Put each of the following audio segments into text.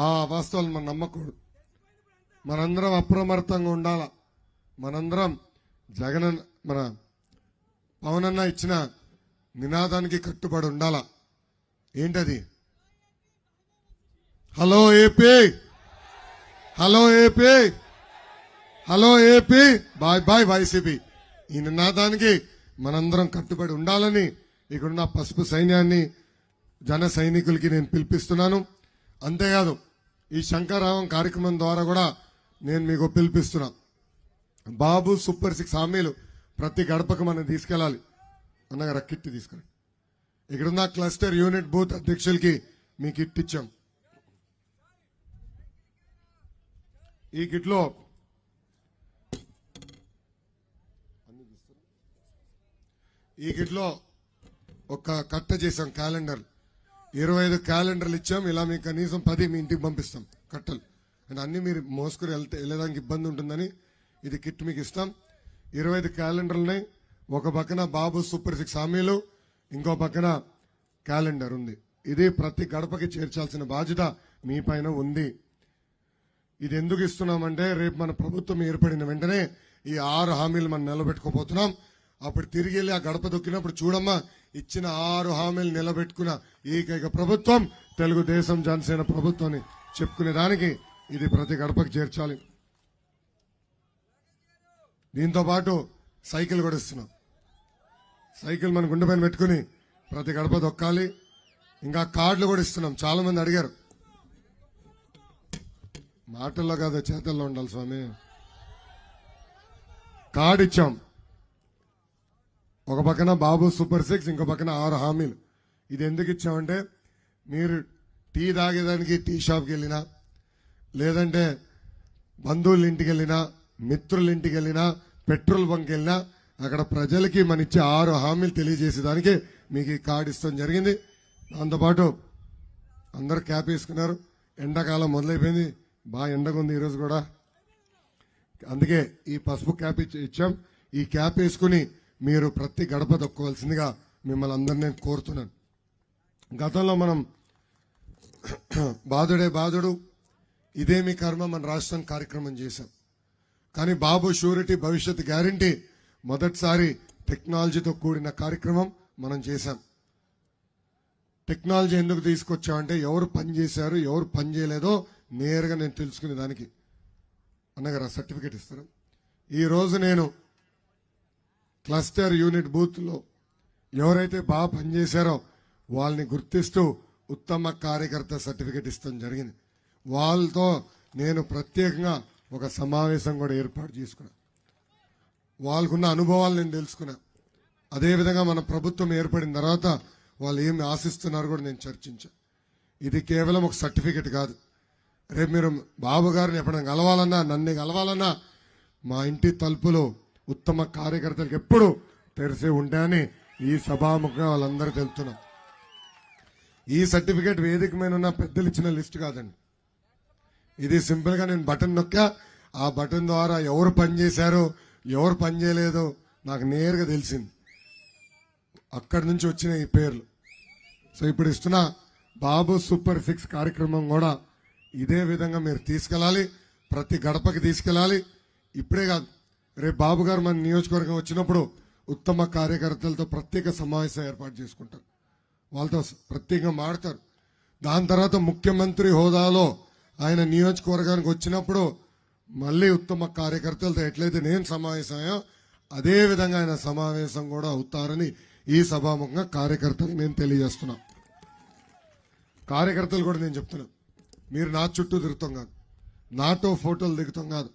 ఆ వాస్తవాలు మనం నమ్మకూడదు. మనందరం అప్రమత్తంగా ఉండాల? మనందరం జగన్ మన పవన్ అన్న ఇచ్చిన నినాదానికి కట్టుబడి ఉండాల? ఏంటది? Hello AP! Hello AP! Hello AP! Bye bye YCP. ఈ నినాదానికి మనందరం కట్టుబడి ఉండాలని ఇక్కడున్న పసుపు సైన్యాన్ని జన సైనికులకి నేను పిలిపిస్తున్నాను. అంతేకాదు ఈ శంకరావం కార్యక్రమం ద్వారా కూడా నేను మీకు పిలిపిస్తున్నా. బాబు సూపర్ సిక్స్ హామీలు ప్రతి గడపకు మనం తీసుకెళ్ళాలి. అన్నగారు ఆ కిట్ తీసుకురండి. ఇక్కడున్న క్లస్టర్ యూనిట్ బూత్ అధ్యక్షులకి మీ కిట్ ఇచ్చాం. ఈ కిట్లో ఈ కిట్లో ఒక కట్ట చేసాం క్యాలెండర్. ఇరవై ఐదు క్యాలెండర్లు ఇచ్చాం. ఇలా మీకు కనీసం పది మీ ఇంటికి పంపిస్తాం. కట్టలు. అండ్ అన్ని మీరు మోసుకుని వెళ్తే వెళ్ళడానికి ఇబ్బంది ఉంటుందని ఇది కిట్ మీకు ఇస్తాం. ఇరవై ఐదు క్యాలెండర్లున్నాయి ఒక పక్కన బాబు సూపర్ సిక్స్ హామీలు ఇంకో పక్కన క్యాలెండర్ ఉంది. ఇది ప్రతి గడపకి చేర్చాల్సిన బాధ్యత మీ పైన ఉంది. ఇది ఎందుకు ఇస్తున్నామంటే రేపు మన ప్రభుత్వం ఏర్పడిన వెంటనే ఈ ఆరు హామీలు మనం నిలబెట్టుకోబోతున్నాం. అప్పుడు తిరిగి వెళ్ళి ఆ గడప దొక్కినప్పుడు చూడమ్మా ఇచ్చిన ఆరు హామీలు నిలబెట్టుకున్న ఏకైక ప్రభుత్వం తెలుగుదేశం జనసేన ప్రభుత్వం చెప్పుకునే దానికి ఇది ప్రతి గడపకు చేర్చాలి. దీంతో పాటు సైకిల్ కూడా ఇస్తున్నాం. సైకిల్ మన గుండె పైన పెట్టుకుని ప్రతి గడప దొక్కాలి. ఇంకా కార్డులు కూడా ఇస్తున్నాం. చాలా మంది అడిగారు. మాటల్లో కాదు చేతల్లో ఉండాలి స్వామి. కార్డు ఇచ్చాం. ఒక పక్కన బాబు సూపర్ సిక్స్ ఇంకో పక్కన ఆరు హామీలు. ఇది ఎందుకు ఇచ్చామంటే మీరు టీ తాగేదానికి టీ షాప్కి వెళ్ళినా లేదంటే బంధువుల ఇంటికి వెళ్ళినా మిత్రుల ఇంటికి వెళ్ళినా పెట్రోల్ బంక్ వెళ్ళినా అక్కడ ప్రజలకి మన ఇచ్చే ఆరు హామీలు తెలియజేసేదానికి మీకు ఈ కార్డు ఇస్తాం జరిగింది. దాంతోపాటు అందరు క్యాప్ వేసుకున్నారు. ఎండాకాలం మొదలైపోయింది. బాగా ఎండగా ఉంది ఈరోజు కూడా. అందుకే ఈ పసుపు క్యాప్ ఇచ్చి- ఇచ్చాం. ఈ క్యాప్ వేసుకుని మీరు ప్రతి గడప దొక్కోవాల్సిందిగా మిమ్మల్ని అందరినీ నేను కోరుతున్నాను. గతంలో మనం బాధుడే బాధుడు ఇదేమి కర్మ మన రాష్ట్రం కార్యక్రమం చేశాం. కానీ బాబు షూరిటీ భవిష్యత్ గ్యారంటీ మొదటిసారి టెక్నాలజీతో కూడిన కార్యక్రమం మనం చేశాం. టెక్నాలజీ ఎందుకు తీసుకొచ్చామంటే ఎవరు పని చేశారు ఎవరు పని చేయలేదో నేరుగా నేను తెలుసుకునే దానికి అన్నగారు ఆ సర్టిఫికేట్ ఇస్తారు. ఈరోజు నేను క్లస్టర్ యూనిట్ బూత్లో ఎవరైతే బాగా పనిచేశారో వాళ్ళని గుర్తిస్తూ ఉత్తమ కార్యకర్త సర్టిఫికేట్ ఇస్తాం జరిగింది. వాళ్ళతో నేను ప్రత్యేకంగా ఒక సమావేశం కూడా ఏర్పాటు చేసుకున్నా. వాళ్ళకున్న అనుభవాలు నేను తెలుసుకున్నా. అదేవిధంగా మన ప్రభుత్వం ఏర్పడిన తర్వాత వాళ్ళు ఏమి ఆశిస్తున్నారు కూడా నేను చర్చించా. ఇది కేవలం ఒక సర్టిఫికెట్ కాదు. రేపు మీరు బాబు గారిని ఎప్పుడైనా కలవాలన్నా నన్ను కలవాలన్నా మా ఇంటి తలుపులు ఉత్తమ కార్యకర్తలకు ఎప్పుడు తెరిసే ఉంటాయని ఈ సభాముఖంగా వాళ్ళందరూ తెలుపుతున్నాం ఈ సర్టిఫికేట్ వేదిక మీద ఉన్న పెద్దలు ఇచ్చిన లిస్ట్ కాదండి. ఇది సింపుల్గా నేను బటన్ నొక్కా ఆ బటన్ ద్వారా ఎవరు పనిచేశారో ఎవరు పని చేయలేదో నాకు నేరుగా తెలిసింది. అక్కడి నుంచి వచ్చిన ఈ పేర్లు. సో ఇప్పుడు ఇస్తున్న బాబు సూపర్ సిక్స్ కార్యక్రమం కూడా ఇదే విధంగా మీరు తీసుకెళ్ళాలి ప్రతి గడపకి తీసుకెళ్ళాలి. ఇప్పుడే కాదు రేపు బాబు గారు మన నియోజకవర్గం వచ్చినప్పుడు ఉత్తమ కార్యకర్తలతో ప్రత్యేక సమావేశం ఏర్పాటు చేసుకుంటారు. వాళ్ళతో ప్రత్యేకంగా మాడతారు దాని తర్వాత ముఖ్యమంత్రి హోదాలో ఆయన నియోజకవర్గానికి వచ్చినప్పుడు మళ్ళీ ఉత్తమ కార్యకర్తలతో ఎట్లయితే నేను సమావేశమయ్యో అదే విధంగా ఆయన సమావేశం కూడా అవుతారని ఈ సభాముఖంగా కార్యకర్తలకు నేను తెలియజేస్తున్నా. కార్యకర్తలు కూడా నేను చెప్తున్నా. మీరు నా చుట్టూ తిరుగుతాం కాదు. నాతో ఫోటోలు దిగుతాం కాదు.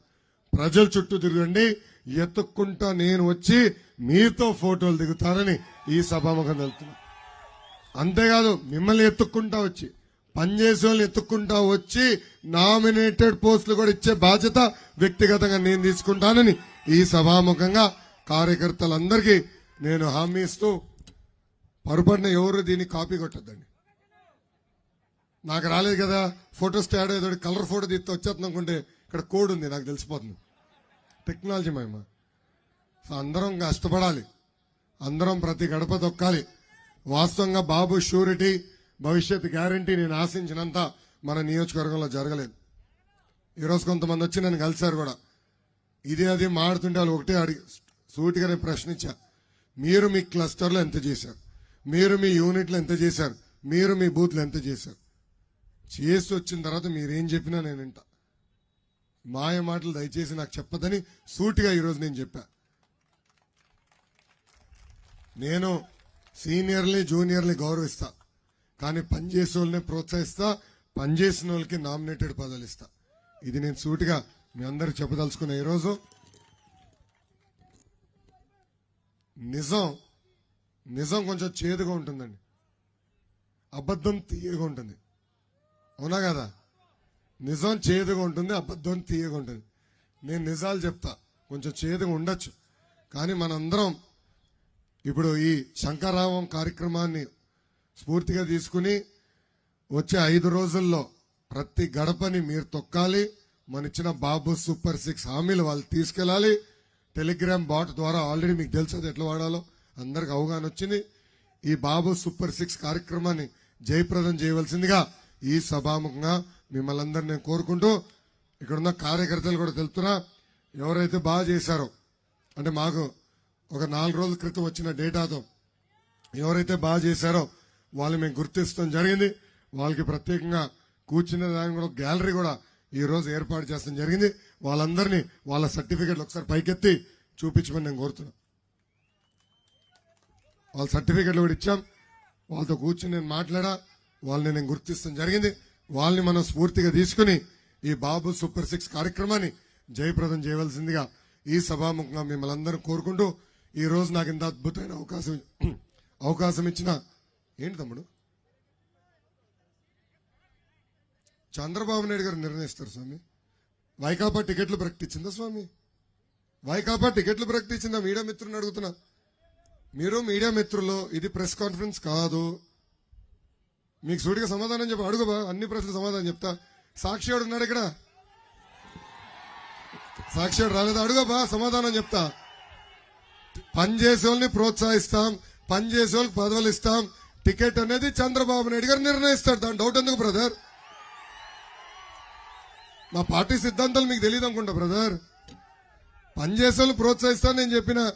ప్రజల చుట్టూ తిరగండి. ఎత్తుక్కుంటా నేను వచ్చి మీతో ఫోటోలు దిగుతానని ఈ సభాముఖం వెళ్తున్నా అంతేకాదు మిమ్మల్ని ఎత్తుక్కుంటా వచ్చి పనిచేసే వాళ్ళని ఎత్తుక్కుంటా వచ్చి నామినేటెడ్ పోస్టులు కూడా ఇచ్చే బాధ్యత వ్యక్తిగతంగా నేను తీసుకుంటానని ఈ సభాముఖంగా కార్యకర్తలందరికీ నేను హామీ ఇస్తూ పొరపాటున ఎవరు దీన్ని కాపీ కొట్టద్దండి. నాకు రాలేదు కదా ఫోటో స్టాడ్ ఏదో కలర్ ఫోటో తీస్తే వచ్చేస్తుంది అనుకుంటే ఇక్కడ కోడ్ ఉంది నాకు తెలిసిపోతుంది. టెక్నాలజీ మహిమ. సో అందరం కష్టపడాలి. అందరం ప్రతి గడప తొక్కాలి. వాస్తవంగా బాబు షూరిటీ భవిష్యత్ గ్యారంటీ నేను ఆశించినంత మన నియోజకవర్గంలో జరగలేదు. ఈరోజు కొంతమంది వచ్చి నన్ను కలిశారు కూడా. ఇది అది మాడుతుంటే వాళ్ళు ఒకటే అడిగి సూటిగా నేను ప్రశ్నించా. మీరు మీ క్లస్టర్లో ఎంత చేశారు? మీరు మీ యూనిట్లో ఎంత చేశారు? మీరు మీ బూత్లు ఎంత చేశారు? చేసి వచ్చిన తర్వాత మీరేం చెప్పినా నేను వింటా. మాయ మాటలు దయచేసి నాకు చెప్పదని సూటిగా ఈరోజు నేను చెప్పా. నేను సీనియర్ని జూనియర్ని గౌరవిస్తా. కానీ పనిచేసే వాళ్ళని ప్రోత్సహిస్తా పనిచేసిన వాళ్ళకి నామినేటెడ్ పదవులు ఇస్తా. ఇది నేను సూటిగా మీ అందరికి చెప్పదలుచుకున్న ఈరోజు. నిజం నిజం కొంచెం చేదుగా ఉంటుందండి. అబద్ధం తీయగా ఉంటుంది. అవునా కదా? నిజం చేదుగా ఉంటుంది అబద్ధం తీయగా ఉంటుంది. నేను నిజాలు చెప్తా. కొంచెం చేదుగా ఉండొచ్చు. కానీ మనందరం ఇప్పుడు ఈ శంకరావం కార్యక్రమాన్ని స్ఫూర్తిగా తీసుకుని వచ్చే ఐదు రోజుల్లో ప్రతి గడపని మీరు తొక్కాలి. మన ఇచ్చిన బాబు సూపర్ సిక్స్ హామీలు వాళ్ళు తీసుకెళ్ళాలి. టెలిగ్రామ్ బాట్ ద్వారా ఆల్రెడీ మీకు తెలిసేది ఎట్లా వాడాలో. అందరికి అవగాహన వచ్చింది. ఈ బాబు సూపర్ సిక్స్ కార్యక్రమాన్ని జయప్రదం చేయవలసిందిగా ఈ సభాముఖంగా మిమ్మల్ని అందరినీ నేను కోరుకుంటూ ఇక్కడున్న కార్యకర్తలు కూడా తెలుపుతున్నా ఎవరైతే బాగా చేశారో అంటే మాకు ఒక నాలుగు రోజుల క్రితం వచ్చిన డేటాతో ఎవరైతే బాగా చేశారో వాళ్ళు మేము గుర్తిస్తాం జరిగింది. వాళ్ళకి ప్రత్యేకంగా కూర్చున్న దాని కూడా గ్యాలరీ కూడా ఈ రోజు ఏర్పాటు చేస్తాం జరిగింది. వాళ్ళందరినీ వాళ్ళ సర్టిఫికెట్లు ఒకసారి పైకెత్తి చూపించమని నేను కోరుతున్నా వాళ్ళ సర్టిఫికెట్లు కూడా ఇచ్చాం. వాళ్ళతో కూర్చుని నేను మాట్లాడా వాళ్ళని నేను గుర్తిస్తాం జరిగింది. వాళ్ళని మనం స్ఫూర్తిగా తీసుకుని ఈ బాబు సూపర్ సిక్స్ కార్యక్రమాన్ని జయప్రదం చేయవలసిందిగా ఈ సభాముఖంగా మిమ్మల్ని అందరూ కోరుకుంటూ ఈ రోజు నాకు ఇంత అద్భుతమైన అవకాశం అవకాశం ఇచ్చిన ఏంటి తమ్ముడు? చంద్రబాబు నాయుడు గారు నిర్ణయిస్తారు స్వామి. వైకాపా టికెట్లు ప్రకటించిందా స్వామి? వైకాపా టికెట్లు ప్రకటించిందా? మీడియా మిత్రుని అడుగుతున్నా. మీరు మీడియా మిత్రులు ఇది ప్రెస్ కాన్ఫరెన్స్ కాదు. మీకు సూటిగా సమాధానం చెప్ప అడుగుబా అన్ని ప్రశ్నలు సమాధానం చెప్తా. సాక్షివాడు ఉన్నాడు ఇక్కడ. సాక్షివాడు రాలేదా? అడుగుబా సమాధానం చెప్తా. పనిచేసే వాళ్ళని ప్రోత్సహిస్తాం పనిచేసే వాళ్ళకి పదవులు ఇస్తాం. టికెట్ అనేది చంద్రబాబు నాయుడు గారు నిర్ణయిస్తాడు దాని డౌట్ ఎందుకు బ్రదర్? మా పార్టీ సిద్ధాంతాలు మీకు తెలియదు అనుకుంటా బ్రదర్. పనిచేసే వాళ్ళు ప్రోత్సహిస్తాను నేను చెప్పిన